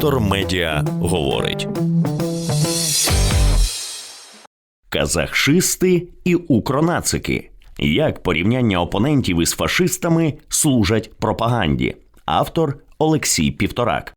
Детектор медіа говорить. Казахшисти і укронацики. Як порівняння опонентів із фашистами служать пропаганді. Автор Олексій Півторак.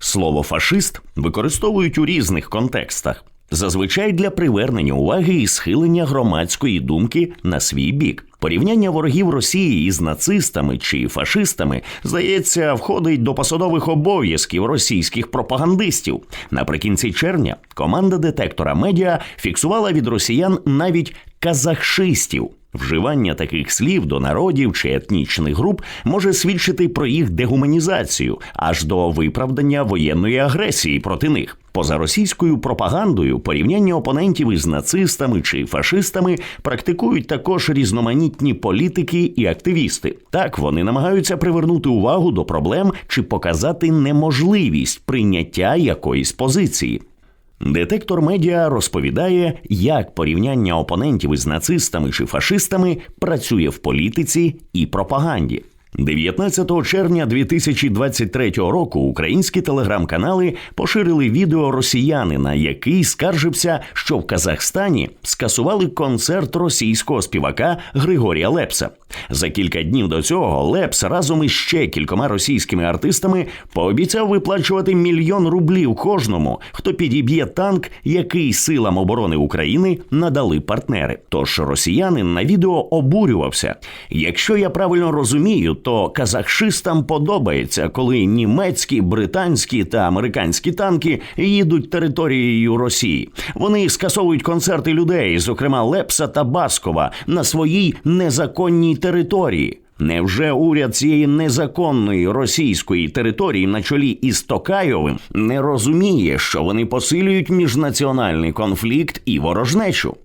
Слово фашист використовують у різних контекстах, зазвичай для привернення уваги і схилення громадської думки на свій бік. Порівняння ворогів Росії із нацистами чи фашистами, здається, входить до посадових обов'язків російських пропагандистів. Наприкінці червня команда детектора медіа фіксувала від росіян навіть казахшистів. Вживання таких слів до народів чи етнічних груп може свідчити про їх дегуманізацію аж до виправдання воєнної агресії проти них. Поза російською пропагандою порівняння опонентів із нацистами чи фашистами практикують також різноманітні політики і активісти. Так вони намагаються привернути увагу до проблем чи показати неможливість прийняття якоїсь позиції. Детектор медіа розповідає, як порівняння опонентів із нацистами чи фашистами працює в політиці і пропаганді. 19 червня 2023 року українські телеграм-канали поширили відео росіянина, який скаржився, що в Казахстані скасували концерт російського співака Григорія Лепса. За кілька днів до цього Лепс разом із ще кількома російськими артистами пообіцяв виплачувати мільйон рублів кожному, хто підіб'є танк, який силам оборони України надали партнери. Тож росіянин на відео обурювався. Якщо я правильно розумію, то казахшистам подобається, коли німецькі, британські та американські танки їдуть територією Росії. Вони скасовують концерти людей, зокрема Лепса та Баскова, на своїй незаконній території. Невже уряд цієї незаконної російської території на чолі із Токайовим не розуміє, що вони посилюють міжнаціональний конфлікт і ворожнечу?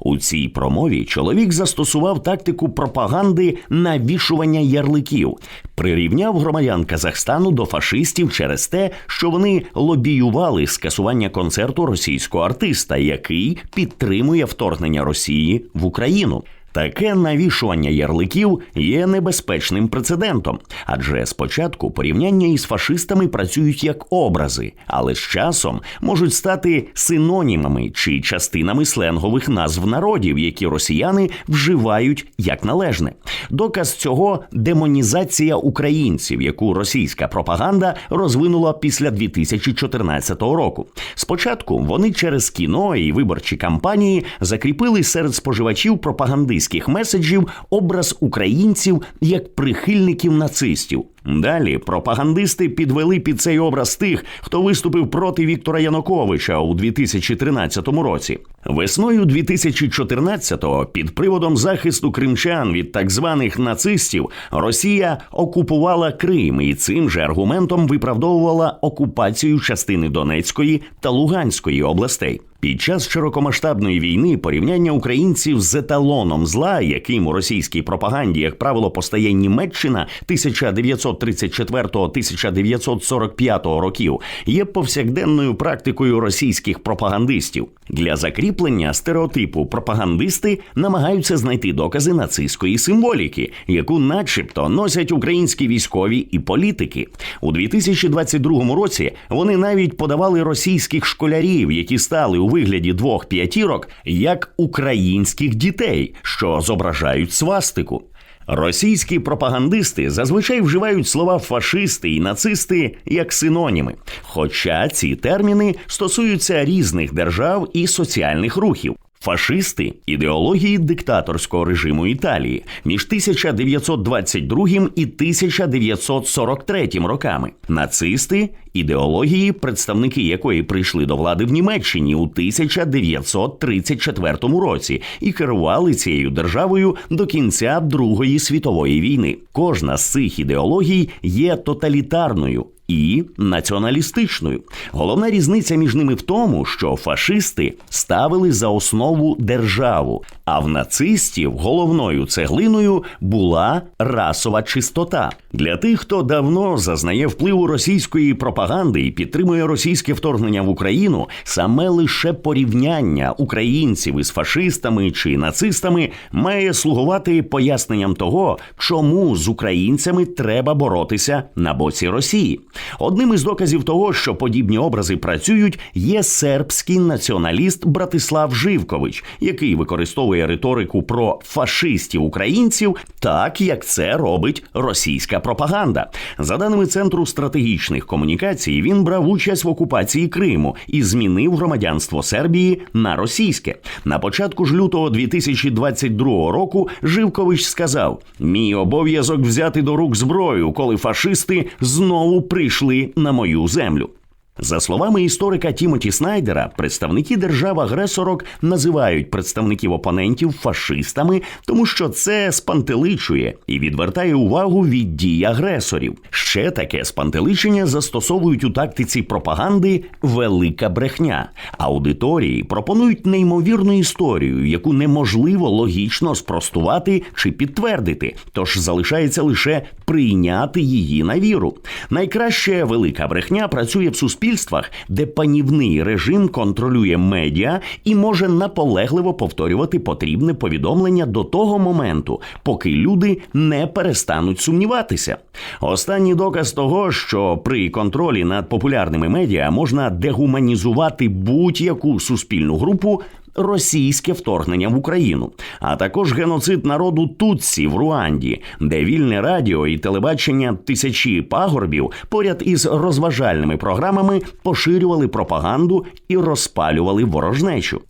У цій промові чоловік застосував тактику пропаганди навішування ярликів, прирівняв громадян Казахстану до фашистів через те, що вони лобіювали скасування концерту російського артиста, який підтримує вторгнення Росії в Україну. Таке навішування ярликів є небезпечним прецедентом, адже спочатку порівняння із фашистами працюють як образи, але з часом можуть стати синонімами чи частинами сленгових назв народів, які росіяни вживають як належне. Доказ цього демонізація українців, яку російська пропаганда розвинула після 2014 року. Спочатку вони через кіно і виборчі кампанії закріпили серед споживачів пропагандистів російських меседжів образ українців як прихильників нацистів. Далі пропагандисти підвели під цей образ тих, хто виступив проти Віктора Януковича у 2013 році. Весною 2014-го під приводом захисту кримчан від так званих нацистів Росія окупувала Крим і цим же аргументом виправдовувала окупацію частини Донецької та Луганської областей. Під час широкомасштабної війни порівняння українців з еталоном зла, яким у російській пропаганді, як правило, постає Німеччина 1934-1945 років, є повсякденною практикою російських пропагандистів. Для закріплення стереотипу пропагандисти намагаються знайти докази нацистської символіки, яку, начебто, носять українські військові і політики. У 2022 році вони навіть подавали російських школярів, які стали у вигляді двох п'ятірок, як українських дітей, що зображають свастику. Російські пропагандисти зазвичай вживають слова фашисти і нацисти як синоніми, хоча ці терміни стосуються різних держав і соціальних рухів. Фашисти ідеології диктаторського режиму Італії між 1922 і 1943 роками, нацисти ідеології, представники якої прийшли до влади в Німеччині у 1934 році і керували цією державою до кінця Другої світової війни. Кожна з цих ідеологій є тоталітарною і націоналістичною. Головна різниця між ними в тому, що фашисти ставили за основу державу, А в нацистів головною цеглиною була расова чистота. Для тих, хто давно зазнає впливу російської пропаганди і підтримує російське вторгнення в Україну, саме лише порівняння українців із фашистами чи нацистами має слугувати поясненням того, чому з українцями треба боротися на боці Росії. Одним із доказів того, що подібні образи працюють, є сербський націоналіст Братислав Живкович, який використовує риторику про фашистів українців, так як це робить російська пропаганда. За даними центру стратегічних комунікацій, він брав участь в окупації Криму і змінив громадянство Сербії на російське. На початку ж лютого 2022 року Живкович сказав: Мій обов'язок взяти до рук зброю, коли фашисти знову прийшли на мою землю. За словами історика Тімоті Снайдера, представники держав-агресорок називають представників опонентів фашистами, тому що це спантеличує і відвертає увагу від дій агресорів. Ще таке спантеличення застосовують у тактиці пропаганди велика брехня. Аудиторії пропонують неймовірну історію, яку неможливо логічно спростувати чи підтвердити, тож залишається лише прийняти її на віру. Найкраще велика брехня працює в суспільствах, де панівний режим контролює медіа і може наполегливо повторювати потрібне повідомлення до того моменту, поки люди не перестануть сумніватися. Останній доказ того, що при контролі над популярними медіа можна дегуманізувати будь-яку суспільну групу. Російське вторгнення в Україну, а також геноцид народу Тутсі в Руанді, де вільне радіо і телебачення тисячі пагорбів поряд із розважальними програмами поширювали пропаганду і розпалювали ворожнечу.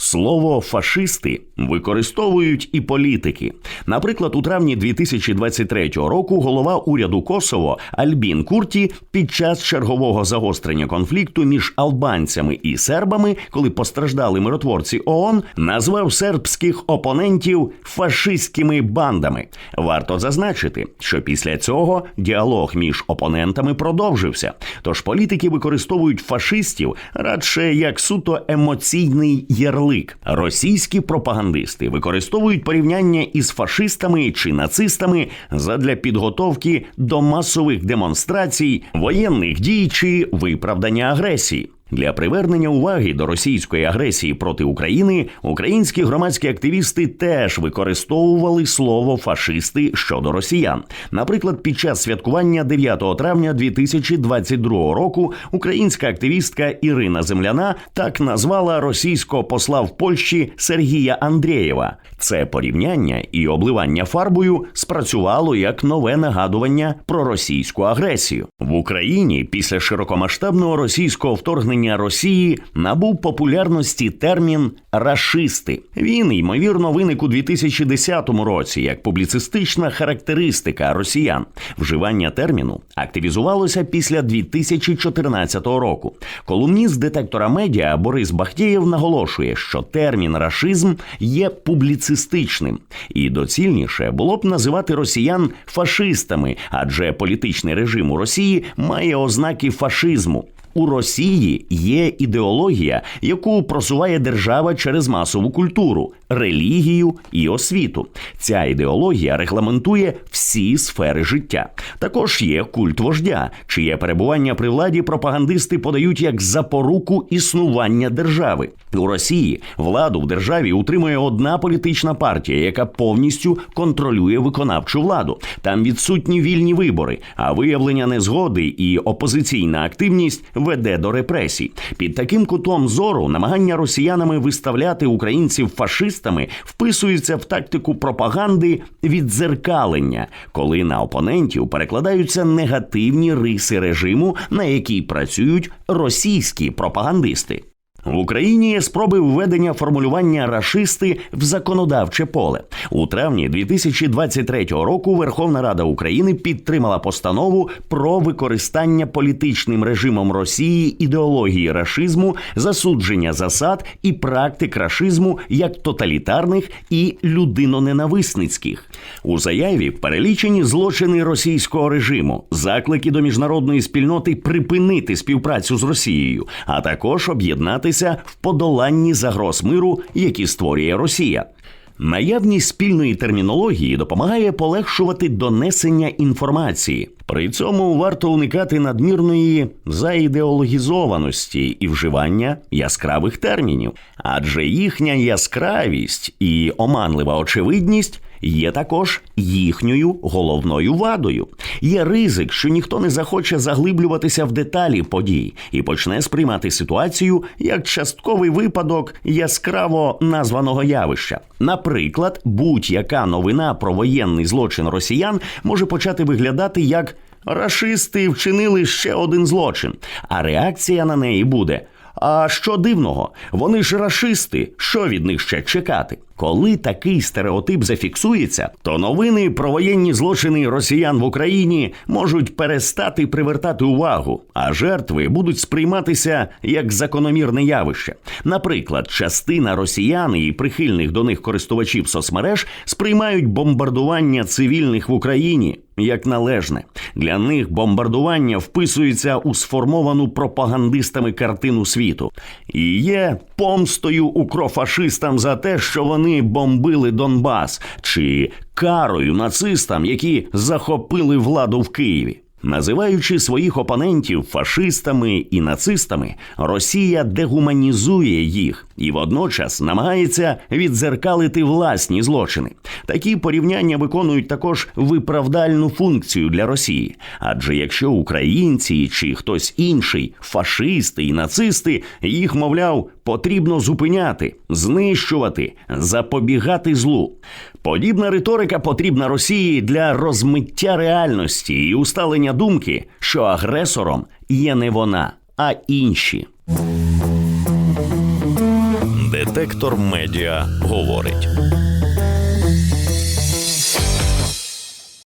Слово фашисти використовують і політики. Наприклад, у травні 2023 року голова уряду Косово Альбін Курті під час чергового загострення конфлікту між албанцями і сербами, коли постраждали миротворці ООН, назвав сербських опонентів фашистськими бандами. Варто зазначити, що після цього діалог між опонентами продовжився. Тож політики використовують фашистів радше як суто емоційний ярлик ярлик. Російські пропагандисти використовують порівняння із фашистами чи нацистами задля підготовки до масових демонстрацій, воєнних дій чи виправдання агресії. Для привернення уваги до російської агресії проти України українські громадські активісти теж використовували слово фашисти щодо росіян. Наприклад, під час святкування 9 травня 2022 року українська активістка Ірина Земляна так назвала російського посла в Польщі Сергія Андрієва. Це порівняння і обливання фарбою спрацювало як нове нагадування про російську агресію в Україні після широкомасштабного російського вторгнення Росії набув популярності термін рашисти. Він ймовірно виник у 2010 році як публіцистична характеристика росіян. Вживання терміну активізувалося після 2014 року. Колумніст детектора медіа Борис Бахтєєв наголошує, що термін рашизм є публіцистичним, і доцільніше було б називати росіян фашистами, адже політичний режим у Росії має ознаки фашизму. У Росії є ідеологія, яку просуває держава через масову культуру, релігію і освіту. Ця ідеологія регламентує всі сфери життя. Також є культ вождя, чиє перебування при владі пропагандисти подають як запоруку існування держави. У Росії владу в державі утримує одна політична партія, яка повністю контролює виконавчу владу. Там відсутні вільні вибори, а виявлення незгоди і опозиційна активність веде до репресій. Під таким кутом зору намагання росіянами виставляти українців фашистами вписуються в тактику пропаганди віддзеркалення, коли на опонентів перекладаються негативні риси режиму, на якій працюють російські пропагандисти. В Україні є спроби введення формулювання рашисти в законодавче поле у травні 2023 року. Верховна Рада України підтримала постанову про використання політичним режимом Росії ідеології рашизму, засудження засад і практик рашизму як тоталітарних і людиноненависницьких. У заяві перелічені злочини російського режиму, заклики до міжнародної спільноти припинити співпрацю з Росією, а також об'єднатися в подоланні загроз миру, які створює Росія. Наявність спільної термінології допомагає полегшувати донесення інформації. При цьому варто уникати надмірної заідеологізованості і вживання яскравих термінів, адже їхня яскравість і оманлива очевидність є також їхньою головною вадою. Є ризик, що ніхто не захоче заглиблюватися в деталі подій і почне сприймати ситуацію як частковий випадок яскраво названого явища. Наприклад, будь-яка новина про воєнний злочин росіян може почати виглядати як рашисти вчинили ще один злочин, а реакція на неї буде. А що дивного, вони ж рашисти, що від них ще чекати? Коли такий стереотип зафіксується, то новини про воєнні злочини росіян в Україні можуть перестати привертати увагу, а жертви будуть сприйматися як закономірне явище. Наприклад, частина росіян і прихильних до них користувачів соцмереж сприймають бомбардування цивільних в Україні як належне. Для них бомбардування вписується у сформовану пропагандистами картину світу і є помстою укрофашистам за те, що вони бомбили Донбас, чи карою нацистам, які захопили владу в Києві. Називаючи своїх опонентів фашистами і нацистами, Росія дегуманізує їх і водночас намагається відзеркалити власні злочини. Такі порівняння виконують також виправдальну функцію для Росії. Адже якщо українці чи хтось інший, фашисти і нацисти, їх, мовляв, потрібно зупиняти, знищувати, запобігати злу. Подібна риторика потрібна Росії для розмиття реальності і усталення думки, що агресором є не вона, а інші. Детектор медіа говорить.